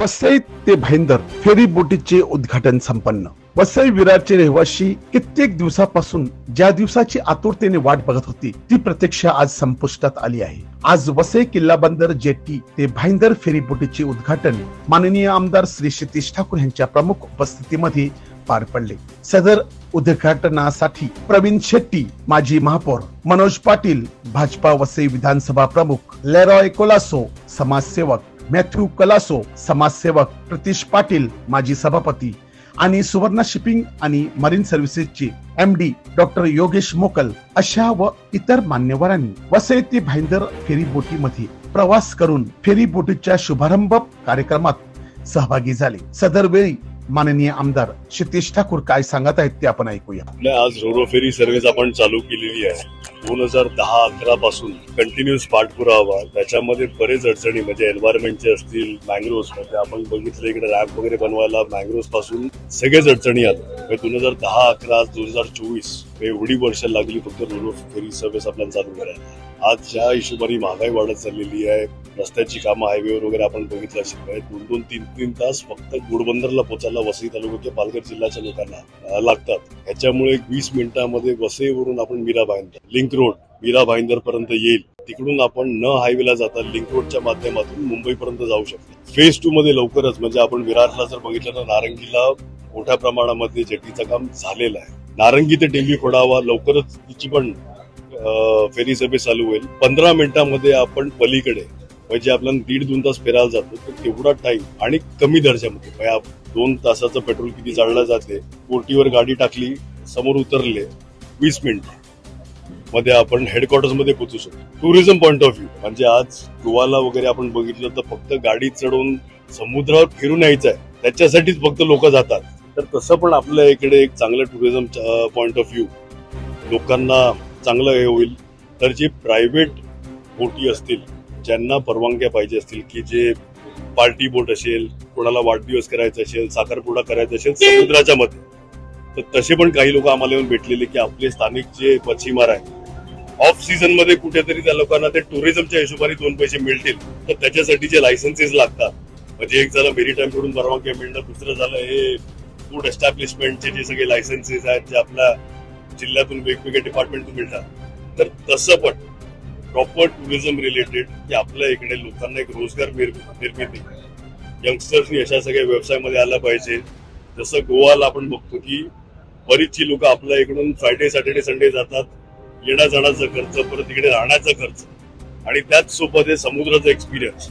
वसई ते भाईंदर फेरी बोटीचे उद्घाटन संपन्न. वसई विरारचे रहिवासी कित्येक दिवसापासून ज्या दिवसाची आतुरतेने वाट बघत होती ती प्रत्यक्ष आज संपुष्टात आली आहे. आज वसई किल्ला बंदर जेट्टी ते भाईंदर फेरी बोटीचे उद्घाटन माननीय आमदार श्री सतीश ठाकूर यांच्या प्रमुख उपस्थितीमध्ये पार पडले. सदर उद्घाटनासाठी प्रवीण शेट्टी माजी महापौर मनोज पाटील भाजपा वसई विधानसभा प्रमुख लेरॉय कोलासो समाजसेवक मॅथ्यू कलासो समाजसेवक प्रतीश पाटील माजी सभापती आणि सुवर्णा शिपिंग आणि marine सर्व्हिसेसची M D doctor Yogesh Mokal अशा व इतर मान्यवरांनी वसई ते भाईंदर फेरीबोटीमध्ये प्रवास करून फेरी बोटीच्या शुभारंभ कार्यक्रमात सहभागी झाले. सदर वेळी माननीय आमदार क्षितेश ठाकूर काय सांगत आहेत ते आपण ऐकूया. आज रोरो फेरी सर्व्हिस आपण चालू केलेली आहे. दोन हजार दहा अकरा पासून कंटिन्युअस पाठपुरावा त्याच्यामध्ये बरेच अडचणी म्हणजे एन्व्हायरमेंटचे असतील मँग्रोव्स म्हणजे आपण बघितलं इकडे रॅम्प वगैरे बनवायला मँग्रोव्सपासून सगळेच अडचणी आल्या. म्हणजे दोन हजार दहा अकरा दोन हजार चोवीस एवढी वर्ष लागली फक्त रोरो फेरी सर्व्हिस आपल्याला चालू करायला. आज ज्या हिशोबाने महागाई वाढत चाललेली आहे रस्त्याची कामं हायवेवर वगैरे आपण बघितलं असेल दोन दोन तीन तीन तास फक्त घोडबंदरला पोचायला वसई तालुक्याच्या पालघर जिल्ह्याच्या लोकांना लागतात. ह्याच्यामुळे वीस मिनिटांमध्ये वसईवरून आपण मीरा भाईंदर लिंक रोड मीरा भाईंदर पर्यंत येईल. तिकडून आपण न हायवेला जाता लिंक रोडच्या माध्यमातून मुंबईपर्यंत जाऊ शकतो. फेज टू मध्ये लवकरच म्हणजे आपण विरारला जर बघितलं तर नारंगीला मोठ्या प्रमाणामध्ये जेटीचं काम झालेलं आहे. नारंगी ते डेंबी खोडावा लवकरच तिची पण फेरी सर्व्हिस चालू होईल. पंधरा मिनिटांमध्ये आपण पलीकडे म्हणजे आपल्याला दीड दोन तास फिरायला जातो तर तेवढा टाइम आणि कमी दर्जामध्ये. म्हणजे आप- दोन तासाचं पेट्रोल किती जाळलं जाते कोर्टीवर गाडी टाकली समोर उतरले वीस मिनिटमध्ये आपण हेडक्वार्टर्समध्ये पोहोचू शकतो. टुरिझम पॉईंट ऑफ व्ह्यू म्हणजे आज गोवाला वगैरे आपण बघितलं तर फक्त गाडी चढवून समुद्रावर फिरून यायचं आहे त्याच्यासाठीच फक्त लोक जातात. तर तसं पण आपल्या इकडे एक चांगलं टुरिझम पॉईंट ऑफ व्ह्यू लोकांना चांगलं हे होईल. तर जे प्रायव्हेट बोटी असतील ज्यांना परवानग्या पाहिजे असतील की जे पार्टी बोट असेल कोणाला वाढदिवस करायचा असेल साखरपुडा करायचा असेल समुद्राच्या मध्ये तर तसे पण काही लोक आम्हाला येऊन भेटलेले की आपले स्थानिक जे मच्छीमार आहे ऑफ सीझनमध्ये कुठेतरी त्या लोकांना ते टुरिझमच्या हिशोबाने दोन पैसे मिळतील तर त्याच्यासाठी जे लायसन्सेस लागतात म्हणजे एक झालं मेरीटाईमकडून परवानग्या मिळणं दुसरं झालं हे फूड एस्टॅब्लिशमेंटचे जे सगळे लायसन्सेस आहेत जे आपल्या जिल्ह्यातून वेगवेगळ्या डिपार्टमेंटून मिळतात तर तसं पण प्रॉपर टुरिझम रिलेटेड की आपल्या इकडे लोकांना एक रोजगार निर्मिती. यंगस्टर्सनी अशा सगळ्या व्यवसायामध्ये आला पाहिजे. जसं गोवाला आपण बघतो की बरीचशी लोक आपल्या इकडून फ्रायडे सॅटर्डे संडे जातात. येण्या जाण्याचा खर्च परत इकडे राहण्याचा खर्च. आणि त्याच सोबत हे समुद्राचा एक्सपिरियन्स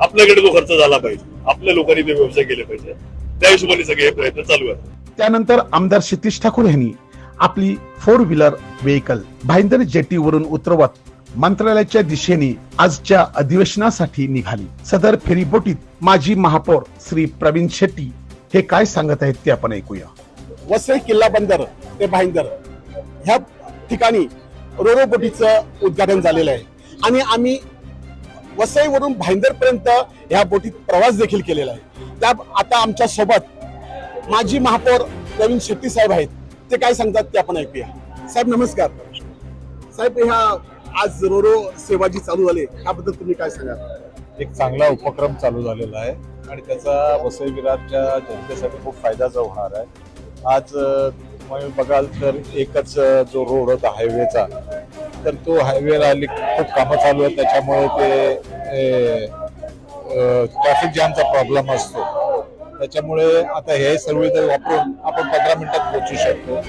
आपल्याकडे तो खर्च झाला पाहिजे. आपल्या लोकांनी ते व्यवसाय केले पाहिजे. त्या हिशोबाने सगळे हे प्रयत्न चालू आहेत. त्यानंतर आमदार क्षितिश ठाकूर यांनी आपली फोर व्हीलर व्हेकल भाईंदर जेटीवरून उतरवत मंत्रालयाच्या दिशेने आजच्या अधिवेशनासाठी निघाली. सदर फेरीबोटीत माजी महापौर श्री प्रवीण शेट्टी हे काय सांगत आहेत ते आपण ऐकूया. वसई किल्ला बंदर ते भाईंदर ह्या ठिकाणी रोरो बोटीचं उद्घाटन झालेलं आहे. आणि आम्ही वसईवरून भाईंदर पर्यंत ह्या बोटीत प्रवास देखील केलेला आहे. त्या आता आमच्यासोबत माजी महापौर प्रवीण शेट्टी साहेब आहेत. ते काय सांगतात ते आपण ऐकूया. साहेब नमस्कार. साहेब ह्या आज रोरो सेवा जी चालू झाली. त्याबद्दल तुम्ही काय सांगाल? एक चांगला उपक्रम चालू झालेला आहे आणि त्याचा वसई विरारच्या जनतेसाठी खूप फायद्याचा होणार आहे. आज तुम्ही बघाल तर एकच जो रोड होता हायवेचा तर तो हायवेला आली खूप कामं चालू आहेत. त्याच्यामुळे ते ट्रॅफिक जॅमचा प्रॉब्लेम असतो. त्याच्यामुळे आता हे सुविधा वापरून आपण पंधरा मिनिटात पोहोचू शकतो.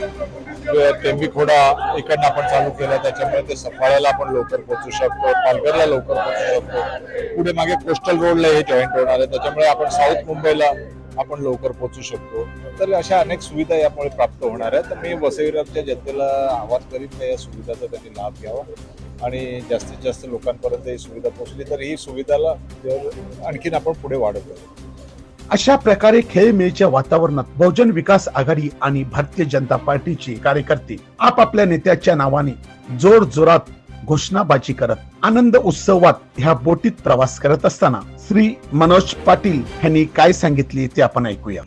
टेंबी खोडा इकडनं आपण चालू केला त्याच्यामुळे ते सफाळ्याला आपण लवकर पोहोचू शकतो पालघरला लवकर पोहोचू शकतो. पुढे मागे कोस्टल रोडला हे जॉईंट होणार आहे त्याच्यामुळे आपण साऊथ मुंबईला आपण लवकर पोहोचू शकतो. तर अशा अनेक सुविधा यामुळे प्राप्त होणार आहेत. तर मी वसईराच्या जनतेला आवाज करीन या सुविधाचा त्यांनी लाभ घ्यावा? आणि जास्तीत जास्त लोकांपर्यंत ही सुविधा पोहोचली तर ही सुविधाला जर आणखीन आपण पुढे वाढवतो. अशा प्रकारे खेळमेळीच्या वातावरणात बहुजन विकास आघाडी आणि भारतीय जनता पार्टीचे कार्यकर्ते आपापल्या नेत्याच्या नावाने जोर जोरात घोषणाबाजी करत आनंद उत्सवात ह्या बोटीत प्रवास करत असताना श्री मनोज पाटील यांनी काय सांगितले ते आपण ऐकूया.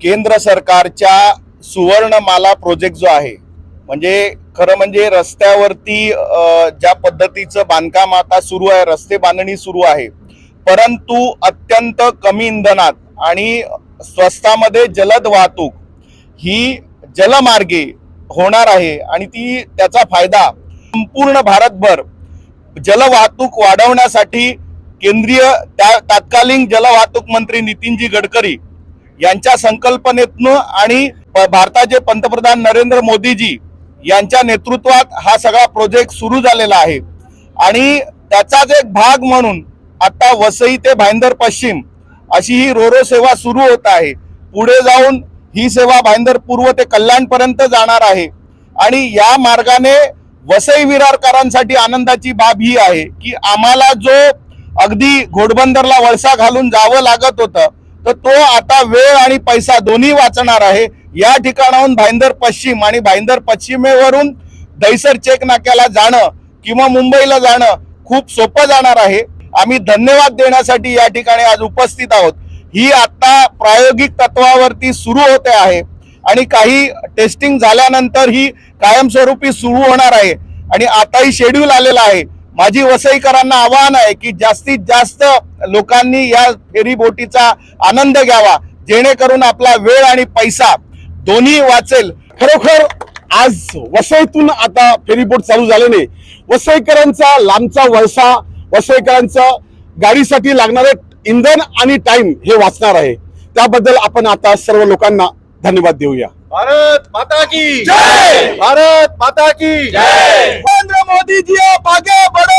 केंद्र सरकारच्या सुवर्णमाला प्रोजेक्ट जो आहे म्हणजे खरं म्हणजे रस्त्यावरती ज्या पद्धतीचं बांधकाम आता सुरू आहे रस्ते बांधणी सुरू आहे परंतु अत्यंत कमी इंधनात आणि स्वस्तामध्ये जलद वाहतूक ही जलमार्गे होणार आहे आणि ती त्याचा फायदा संपूर्ण भारतभर जलवाहतूक वाढवण्यासाठी केंद्रीय त्या तत्कालीन जलवाहतूक मंत्री नितीनजी गडकरी यांच्या संकल्पनेतनं आणि प- भारताचे पंतप्रधान नरेंद्र मोदीजी यांच्या नेतृत्वात हा सगळा प्रोजेक्ट सुरू झालेला आहे. आणि त्याचाच एक भाग म्हणून आता वसई ते भाईंदर पश्चिम अशी ही रोरो सेवा सुरू होत आहे. पुढे जाऊन ही सेवा भाईंदर पूर्व ते कल्याणपर्यंत जाणार आहे. आणि या मार्गाने वसई विरारकरांसाठी आनंदाची बाब ही आहे की आम्हाला जो अगदी घोडबंदरला वळसा घालून जावं लागत होतं तर तो आता वेळ आणि पैसा दोन्ही वाचणार आहे. या ठिकाणाहून भाईंदर पश्चिम आणि भाईंदर पश्चिमेवरून दहिसर चेक नाक्याला जाणं किंवा मुंबईला जाणं खूप सोपं जाणार आहे. आम्ही धन्यवाद देण्यासाठी या ठिकाणी आज उपस्थित आहोत. ही आता प्रायोगिक तत्वावरती सुरू होते आहे. आणि काही टेस्टिंग झाल्यानंतर ही कायमस्वरूपी सुरू होणार आहे. आणि आताही शेड्यूल आलेला आहे. माझी वसईकरांना आवाहन आहे की जास्तीत जास्त लोकांनी या फेरी बोटीचा आनंद घ्यावा. जेणेकरून आपला वेळ आणि पैसा दोन्ही वाचेल. खरोखर आज वसईतून आता फेरीबोट चालू झाल्याने वसईकरांचा लांबचा वळसा वसईकरांचा गाडीसाठी लागणारे इंधन आणि टाइम हे वाचणार आहे. त्याबद्दल आपण आता सर्व लोकांना धन्यवाद देऊया. भारत माता की जय! भारत माता की जय! नरेंद्र मोदी जी आप आगे बढ़ो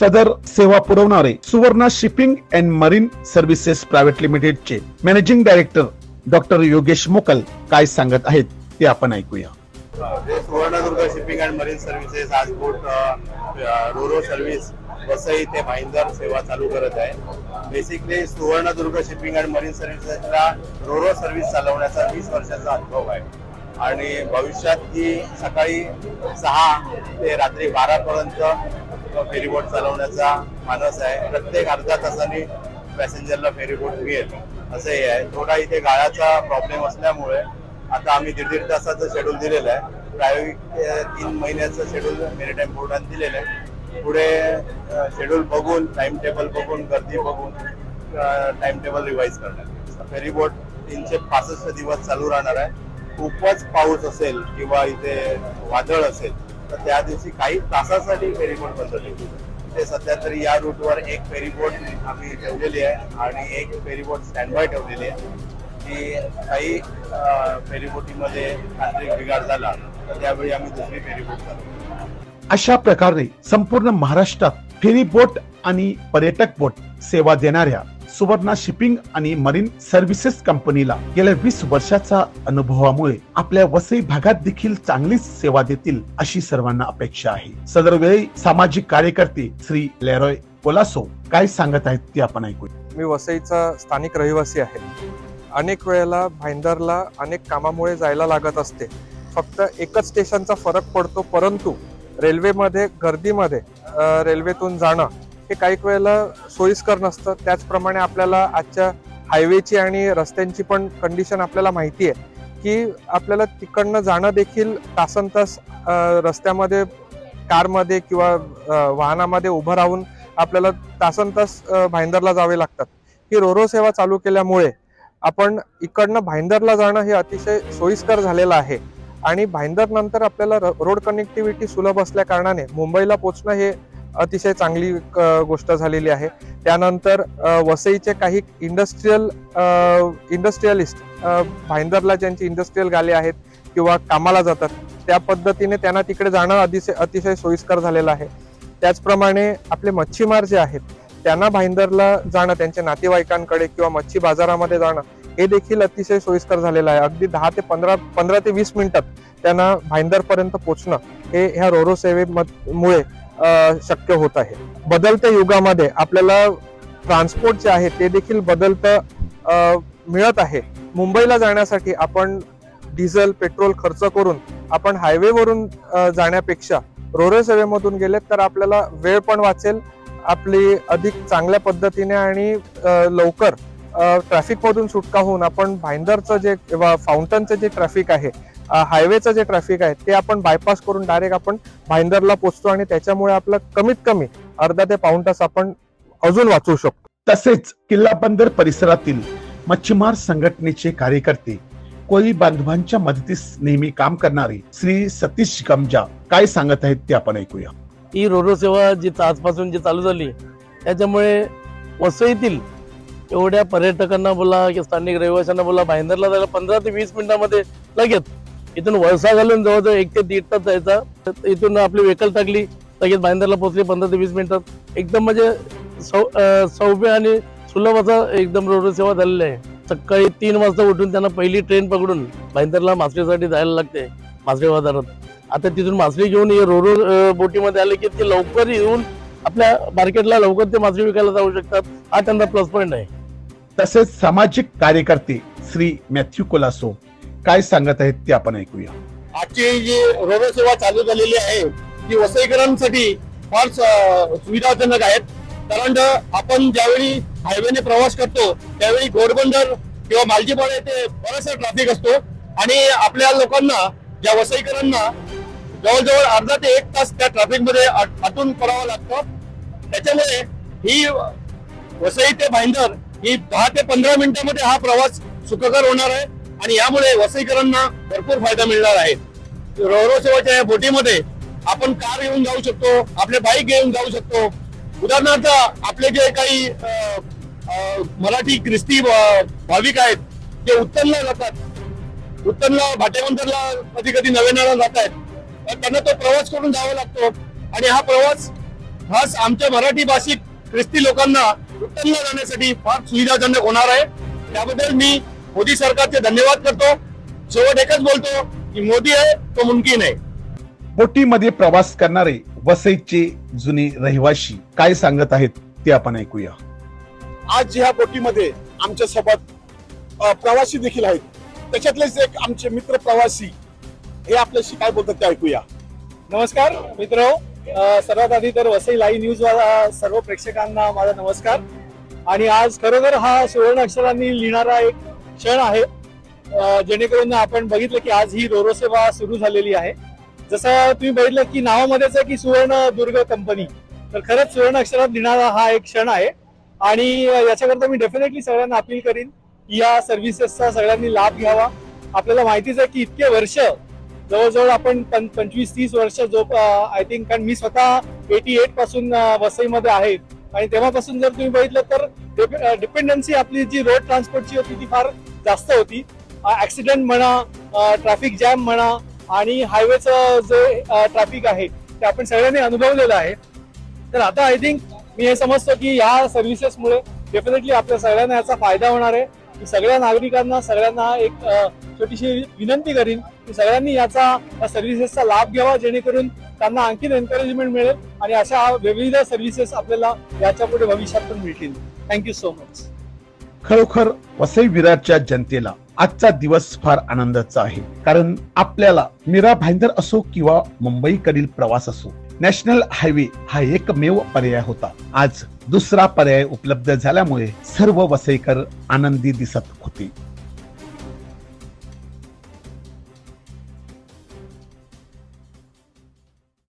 सदर सेवा पुरवणारे Suvarna shipping and marine services private लिमिटेडचे managing director doctor Yogesh Mokal काय सांगत आहेत ते आपण ऐकूया. Suvarnadurg shipping and marine services आज बोट रोरो सर्व्हिस वसई ते भाईंदर सेवा चालू करत आहे. Basically Suvarnadurg shipping and marine सर्व्हिसेसला roro service चालवण्याचा वीस वर्षाचा अनुभव आहे. आणि भविष्यात ही सकाळी सहा ते रात्री बारा पर्यंत फेरीबोट चालवण्याचा मानस आहे. प्रत्येक अर्धा तासाने पॅसेंजरला फेरीबोट मिळेल. असंही आहे. थोडा इथे गाळाचा प्रॉब्लेम असल्यामुळे आता आम्ही दीड दीड तासाचं शेड्यूल दिलेलं आहे. प्रायोगिक तीन महिन्याचं शेड्यूल मेरीटाईम बोर्डाने दिलेलं आहे. पुढे शेड्यूल बघून टाइम टेबल बघून गर्दी बघून टाइम टेबल रिवाईज करणार फेरी बोट तीनशे पासष्ट दिवस चालू राहणार आहे. खूपच पाऊस असेल किंवा इथे वादळ असेल तर त्या दिवशी काही तासासाठी फेरीबोट बंद ठेवली ते म्हणजे सध्या तरी या रूटवर एक फेरीबोट आम्ही ठेवलेली आहे आणि एक फेरीबोट स्टँड बाय ठेवलेली आहे. की काही फेरीबोटीमध्ये तांत्रिक बिघाड झाला तर त्यावेळी आम्ही दुसरी फेरीबोट चालवतो अशा प्रकारे संपूर्ण महाराष्ट्रात फेरी बोट आणि पर्यटक बोट सेवा देणाऱ्या सुवर्णा शिपिंग आणि मरीन सर्व्हिसेस कंपनीला गेल्या वीस वर्षाचा अनुभवामुळे आपल्या वसई भागात देखील चांगलीच सेवा देतील अशी सर्वांना अपेक्षा आहे. सदर वेळी सामाजिक कार्यकर्ते श्री लेरॉय कोलासो काय सांगत आहेत ते आपण ऐकू मी वसईचा स्थानिक रहिवासी आहे. अनेक वेळेला भाईंदरला अनेक कामामुळे जायला लागत असते. फक्त एकच स्टेशनचा फरक पडतो परंतु रेल्वेमध्ये गर्दीमध्ये रेल्वेतून जाणं हे काही वेळेला सोयीस्कर नसतं. त्याचप्रमाणे आपल्याला आजच्या हायवेची आणि रस्त्यांची पण कंडिशन आपल्याला माहिती आहे की आपल्याला तिकडनं जाणं देखील तासन तास रस्त्यामध्ये कारमध्ये किंवा वाहनामध्ये उभं राहून आपल्याला तासन तास भाईंदरला जावे लागतात. ही रोरो सेवा चालू केल्यामुळे आपण इकडनं भाईंदरला जाणं हे अतिशय सोयीस्कर झालेलं आहे. आणि भाईंदर नंतर आपल्याला र- रोड कनेक्टिव्हिटी सुलभ असल्या कारणाने मुंबईला पोचणं हे अतिशय चांगली क- गोष्ट झालेली आहे. त्यानंतर वसईचे काही इंडस्ट्रीयल इंडस्ट्रियलिस्ट भाईंदरला ज्यांची इंडस्ट्रीयल गाले आहेत किंवा कामाला जातात त्या पद्धतीने त्यांना तिकडे जाणं अतिशय अतिशय सोयीस्कर झालेलं आहे. त्याचप्रमाणे आपले मच्छीमार जे आहेत त्यांना भाईंदरला जाणं त्यांच्या नातेवाईकांकडे किंवा मच्छी बाजारामध्ये जाणं हे देखील अतिशय सोयीस्कर झालेलं आहे. अगदी दहा ते पंधरा पंधरा ते वीस मिनिटात त्यांना भाईंदरपर्यंत पोचणं हे ह्या रोरो सेवेमुळे शक्य होत आहे. बदलत्या युगामध्ये आपल्याला ट्रान्सपोर्ट जे आहे ते देखील बदलतं मिळत आहे. मुंबईला जाण्यासाठी आपण डिझेल पेट्रोल खर्च करून आपण हायवेवरून जाण्यापेक्षा रोरो सेवेमधून गेलेत तर आपल्याला वेळ पण वाचेल आपली अधिक चांगल्या पद्धतीने आणि लवकर ट्रॅफिक मधून सुटका होऊन आपण भाईंदरचं जे फाउंटनचं जे ट्रॅफिक आहे हायवेचं जे ट्रॅफिक आहे ते आपण बायपास करून डायरेक्ट आपण भाईंदरला पोहोचतो आणि त्याच्यामुळे आपलं कमीत कमी अर्धा ते पाऊण तास आपण अजून वाचवू शकतो. तसेच किल्ला बंदर परिसरातील मच्छीमार संघटनेचे कार्यकर्ते कोळी बांधवांच्या मदतीस नेहमी काम करणारे श्री सतीश गमजा काय सांगत आहेत ते आपण ऐकूया. ही रोरो सेवा जी आजपासून जी चालू झाली त्याच्यामुळे वसईतील एवढ्या पर्यटकांना बोला की स्थानिक रहिवाशांना बोला भाईंदरला जायला पंधरा ते वीस मिनिटामध्ये लगेच इथून वळसा घालून जवळजवळ एक ते दीड तास जायचा. तर इथून आपली व्हेकल टाकली लगेच भाईंदरला पोहोचली पंधरा ते वीस मिनिटात. एकदम म्हणजे सौ सौभ्य सौम्य आणि सुलभ असा एकदम रोड सेवा झालेली आहे. सकाळी तीन वाजता उठून त्यांना पहिली ट्रेन पकडून भाईंदरला मासळीसाठी जायला लागते मासळी बाजारात आता तिथून मासळी घेऊन हे रोरो बोटीमध्ये आले की ते लवकर येऊन आपल्या मार्केटला लवकर ते मासळी विकायला जाऊ शकतात. हा त्यांचा प्लस पॉईंट आहे. तसेच सामाजिक कार्यकर्ते श्री मॅथ्यू कोलासो काय सांगत आहेत ते आपण ऐकूया. आजची जी रोरो सेवा चालू झालेली आहे ती वसईकरांसाठी फार सुविधाजनक आहेत. कारण आपण ज्यावेळी हायवेने प्रवास करतो त्यावेळी घोडबंदर किंवा मालजीपाडा येथे बराचसा ट्रॅफिक असतो. आणि आपल्या लोकांना ज्या वसईकरांना जवळजवळ अर्धा ते एक तास त्या ट्रॅफिकमध्ये आटून अट- अटून पडावं लागतं. त्याच्यामुळे ही वसई ते भाईंदर ही दहा ते पंधरा मिनिटांमध्ये हा प्रवास सुखकर होणार आहे आणि यामुळे वसईकरांना भरपूर फायदा मिळणार आहे. रोरो सेवाच्या या बोटीमध्ये आपण कार घेऊन जाऊ शकतो आपले बाईक घेऊन जाऊ शकतो. उदाहरणार्थ आपले जे काही मराठी ख्रिस्ती भाविक आहेत ते उत्तनला जातात. उत्तनला भाटेबंदरला कधी कधी नव्याला जात आहेत. त्यांना तो प्रवास करून जावा लागतो. आणि हा प्रवास खास आमच्या मराठी भाषिक ख्रिस्ती लोकांना उत्तनला जाण्यासाठी फार सुविधाजनक होणार आहे. त्याबद्दल मी मोदी सरकारचे धन्यवाद करतो. शेवट एकच बोलतो की मोदी आहे तो मुमकिन आहे बोटीमध्ये प्रवास करणारे वसईचे जुने रहिवाशी काय सांगत आहेत ते आपण ऐकूया. आज ह्या बोटीमध्ये आमच्यासोबत प्रवासी देखील आहेत. त्याच्यातलेच एक आमचे मित्र प्रवासी हे आपल्याशी काय बोलतात ते ऐकूया. नमस्कार मित्र. सर्वात आधी तर वसई लाईव्ह न्यूज वाला सर्व प्रेक्षकांना माझा नमस्कार. आणि आज खरोखर हा सुवर्ण अक्षरांनी लिहिणारा एक क्षण आहे. जेणेकरून आपण बघितलं की आज ही रोरो सेवा सुरू झालेली आहे. जसं तुम्ही बघितलं की नावामध्येच आहे की सुवर्ण दुर्ग कंपनी. तर खरंच सुवर्ण अक्षरात लिहिणारा हा एक क्षण आहे. आणि याच्याकरता मी डेफिनेटली सगळ्यांना अपील करीन की या सर्व्हिसेसचा सगळ्यांनी लाभ घ्यावा. आपल्याला माहितीच आहे की इतके वर्ष जवळजवळ आपण पंचवीस तीस वर्ष जो आय थिंक कारण मी स्वतः एटी एटपासून वसईमध्ये आहे. आणि तेव्हापासून जर तुम्ही बघितलं तर डिपेंडन्सी आपली जी रोड ट्रान्सपोर्टची होती ती फार जास्त होती. ऍक्सिडेंट म्हणा ट्रॅफिक जॅम म्हणा आणि हायवेचं जे ट्रॅफिक आहे ते आपण सगळ्यांनी अनुभवलेलं आहे. तर आता आय थिंक मी हे समजतो की या सर्व्हिसेसमुळे डेफिनेटली आपल्या सगळ्यांना याचा फायदा होणार आहे. की सगळ्या नागरिकांना सगळ्यांना एक छोटीशी विनंती करीन की सगळ्यांनी याचा या सर्व्हिसेसचा लाभ घ्यावा जेणेकरून त्यांना आणखीन एनकरेजमेंट मिळेल आणि अशा विविध सर्व्हिसेस आपल्याला याच्यापुढे भविष्यात पण मिळतील. थँक्यू सो मच खरोखर वसई विरारच्या जनतेला आजचा दिवस फार आनंदाचा आहे. कारण आपल्याला मीरा भाईंदर असो किंवा मुंबईकडील प्रवास असो नॅशनल हायवे हा एकमेव पर्याय होता. आज दुसरा पर्याय उपलब्ध झाल्यामुळे सर्व वसईकर आनंदी दिसत होते.